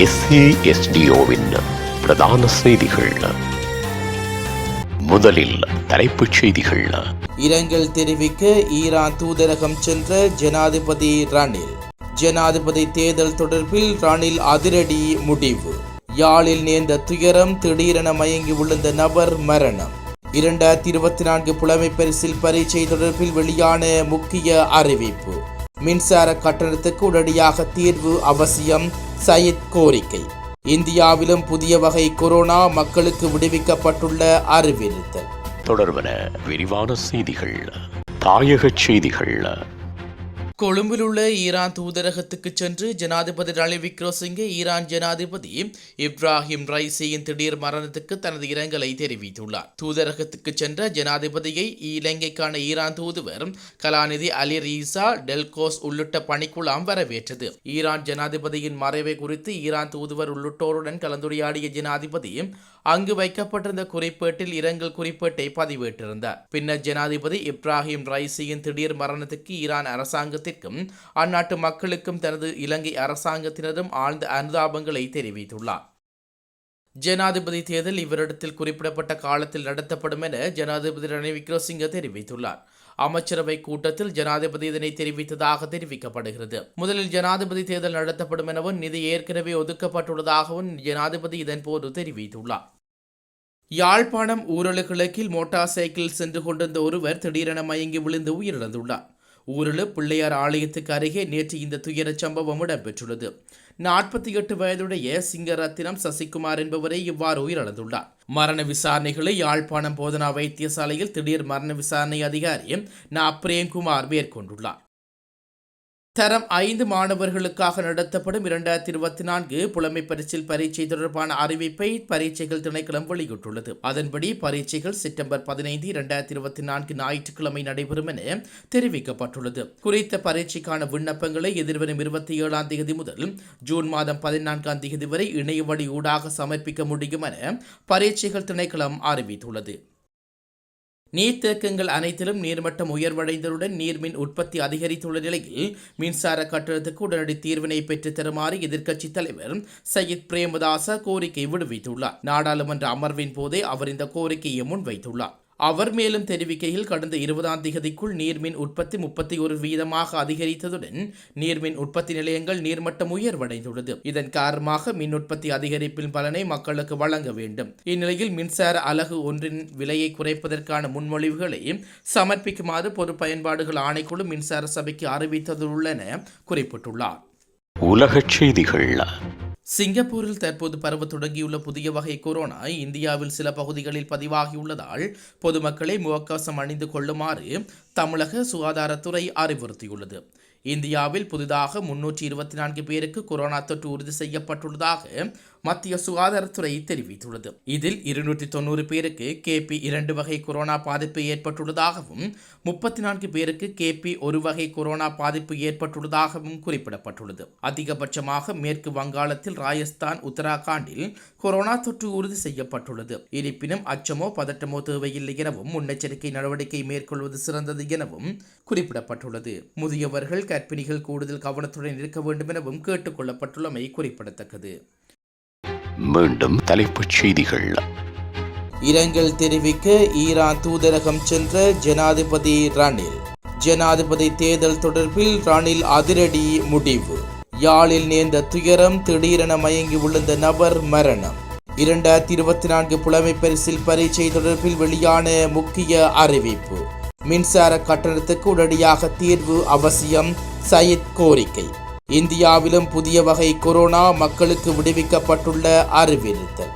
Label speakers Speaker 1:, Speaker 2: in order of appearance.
Speaker 1: எஸ்ஏஎஸ்டிஓவின் பிரதான செய்திகள். முதலில் தலைப்புச் செய்திகள்.
Speaker 2: இரங்கல் தெரிவிக்க ஈரான் தூதரகம் சென்ற ஜனாதிபதி ரணில். ஜனாதிபதி தேர்தல் தொடர்பில் ரணில் அதிரடி முடிவு. யாழில் நேர்ந்த துயரம் திடீரென மயங்கி விழுந்த நபர் மரணம். இரண்டாயிரத்தி இருபத்தி நான்கு புலமை பரிசில் பரீட்சை தொடர்பில் வெளியான முக்கிய அறிவிப்பு. மின்சார கட்டணத்துக்கு உடனடியாக தீர்வு அவசியம் சயித் கோரிக்கை. இந்தியாவிலும் புதிய வகை கொரோனா மக்களுக்கு விடுவிக்கப்பட்டுள்ள அறிவித்தல்
Speaker 1: தொடர்பன விரிவான செய்திகள் தாயகச் செய்திகள்.
Speaker 2: கொழும்பில் உள்ள ஈரான் தூதரகத்துக்கு சென்று ஜனாதிபதி ரணில் விக்ரோசிங்கே ஈரான் ஜனாதிபதி இப்ராஹிம் ரைசியின் திடீர் மரணத்துக்கு தனது இரங்கலை தெரிவித்துள்ளார். தூதரகத்துக்கு சென்ற ஜனாதிபதியை இலங்கைக்கான ஈரான் தூதுவர் கலாநிதி அலி ரீசா டெல்கோஸ் உள்ளிட்ட பணிக்குழாம் வரவேற்றது. ஈரான் ஜனாதிபதியின் மறைவை குறித்து ஈரான் தூதுவர் உள்ளிட்டோருடன் கலந்துரையாடிய ஜனாதிபதி அங்கு வைக்கப்பட்டிருந்த குறிப்பேட்டில் இரங்கல் குறிப்பேட்டை பதிவேற்றிருந்தார். பின்னர் ஜனாதிபதி இப்ராஹிம் ரைசியின் திடீர் மரணத்துக்கு ஈரான் அரசாங்கத்திற்கும் அந்நாட்டு மக்களுக்கும் தனது இலங்கை அரசாங்கத்தினரும் ஆழ்ந்த அனுதாபங்களை தெரிவித்துள்ளார். ஜனாதிபதி தேர்தல் இவரிடத்தில் குறிப்பிடப்பட்ட காலத்தில் நடத்தப்படும் என ஜனாதிபதி ரணில் விக்ரமசிங்க தெரிவித்துள்ளார். அமைச்சரவை கூட்டத்தில் ஜனாதிபதி இதனை தெரிவித்ததாக தெரிவிக்கப்படுகிறது. முதலில் ஜனாதிபதி தேர்தல் நடத்தப்படும் எனவும் நிதி ஏற்கனவே ஒதுக்கப்பட்டுள்ளதாகவும் ஜனாதிபதி இதன்போது தெரிவித்துள்ளார். யாழ்ப்பாணம் ஊரலு கிழக்கில் மோட்டார் சைக்கிள் சென்று கொண்டிருந்த ஒருவர் திடீரென மயங்கி விழுந்து உயிரிழந்துள்ளார். ஊரலு பிள்ளையார் ஆலயத்துக்கு அருகே நேற்று இந்த துயரச் சம்பவம் இடம்பெற்றுள்ளது. நாற்பத்தி எட்டு வயதுடைய சிங்கரத்தினம் சசிகுமார் என்பவரை இவ்வாறு உயிரிழந்துள்ளார். மரண விசாரணைகளை யாழ்ப்பாணம் போதனா வைத்தியசாலையில் திடீர் மரண விசாரணை அதிகாரி நா பிரேம்குமார் மேற்கொண்டுள்ளார். தரம் ஐந்து மாணவர்களுக்காக நடத்தப்படும் இரண்டாயிரத்தி இருபத்தி நான்கு புலமை பரிசில் பரீட்சை தொடர்பான அறிவிப்பை பரீட்சைகள் திணைக்களம் வெளியிட்டுள்ளது. அதன்படி பரீட்சைகள் செப்டம்பர் பதினைந்து இரண்டாயிரத்தி இருபத்தி நான்கு ஞாயிற்றுக்கிழமை நடைபெறும் என தெரிவிக்கப்பட்டுள்ளது. குறித்த பரீட்சைக்கான விண்ணப்பங்களை எதிர்வரும் இருபத்தி ஏழாம் தேதி முதல் ஜூன் மாதம் பதினான்காம் தேதி வரை இணைய வழி ஊடாக சமர்ப்பிக்க முடியும் என பரீட்சைகள் திணைக்களம் அறிவித்துள்ளது. நீர்த்தேக்கங்கள் அனைத்திலும் நீர்மட்டம் உயர்வடைந்ததுடன் நீர்மின் உற்பத்தி அதிகரித்துள்ள நிலையில் மின்சார கட்டணத்துக்கு உடனடி தீர்வினை பெற்றுத் தருமாறு எதிர்க்கட்சித் தலைவர் சயித் பிரேமதாச கோரிக்கை விடுவித்துள்ளார். நாடாளுமன்ற அமர்வின் போதே அவர் இந்த கோரிக்கையை முன்வைத்துள்ளார். அவர் மேலும் தெரிவிக்கையில் கடந்த இருபதாம் திகதிக்குள் நீர்மின் உற்பத்தி முப்பத்தி ஒரு வீதமாக அதிகரித்ததுடன் நீர்மின் உற்பத்தி நிலையங்கள் நீர்மட்டம் உயர்வடைந்துள்ளது. இதன் காரணமாக மின் உற்பத்தி அதிகரிப்பின் பலனை மக்களுக்கு வழங்க வேண்டும். இந்நிலையில் மின்சார அலகு ஒன்றின் விலையை குறைப்பதற்கான முன்மொழிவுகளை சமர்ப்பிக்குமாறு பொது பயன்பாடுகள் ஆணைக்குழு மின்சார சபைக்கு அறிவித்ததுள்ளன குறிப்பிட்டுள்ளார்.
Speaker 1: உலகச் செய்திகள்
Speaker 2: சிங்கப்பூரில் தற்போது பரவ தொடங்கியுள்ள புதிய வகை கொரோனா இந்தியாவில் சில பகுதிகளில் பதிவாகியுள்ளதால் பொதுமக்களை முகக்கவசம் அணிந்து கொள்ளுமாறு தமிழக சுகாதாரத்துறை அறிவுறுத்தியுள்ளது. இந்தியாவில் புதிதாக முன்னூற்றி இருபத்தி நான்கு பேருக்கு கொரோனா தொற்று உறுதி செய்யப்பட்டுள்ளதாக மத்திய சுகாதாரத்துறை தெரிவித்துள்ளது. இதில் இருநூற்றி தொண்ணூறு பேருக்கு கேபி இரண்டு வகை கொரோனா பாதிப்பு ஏற்பட்டுள்ளதாகவும் முப்பத்தி நான்கு பேருக்கு கேபி ஒரு வகை கொரோனா பாதிப்பு ஏற்பட்டுள்ளதாகவும் குறிப்பிடப்பட்டுள்ளது. அதிகபட்சமாக மேற்கு வங்காளத்தில் ராஜஸ்தான் உத்தராகண்டில் கொரோனா தொற்று உறுதி செய்யப்பட்டுள்ளது. இருப்பினும் அச்சமோ பதட்டமோ தேவையில்லை எனவும் முன்னெச்சரிக்கை நடவடிக்கை மேற்கொள்வது சிறந்தது எனவும் குறிப்பிடப்பட்டுள்ளது. முதியவர்கள் கர்ப்பிணிகள் கூடுதல் கவனத்துடன் இருக்க வேண்டும் எனவும் கேட்டுக்கொள்ளப்பட்டுள்ளமை குறிப்பிடத்தக்கது.
Speaker 1: மீண்டும் தலைப்புச் செய்திகள்.
Speaker 2: இரங்கல் தெரிவிக்க ஈரான் தூதரகம் சென்ற ஜனாதிபதி ரணில். ஜனாதிபதி தேர்தல் தொடர்பில் ரணில் அதிரடி முடிவு. யாழில் நேர்ந்த துயரம் திடீரென மயங்கி விழுந்த நபர் மரணம். இரண்டாயிரத்தி இருபத்தி நான்கு புலமை பரிசில் பரீட்சை தொடர்பில் வெளியான முக்கிய அறிவிப்பு. மின்சார கட்டணத்துக்கு உடனடியாக தீர்வு அவசியம் சயித் கோரிக்கை. இந்தியாவிலும் புதிய வகை கொரோனா மக்களுக்கு விடுவிக்கப்பட்டுள்ள அறிவித்தல்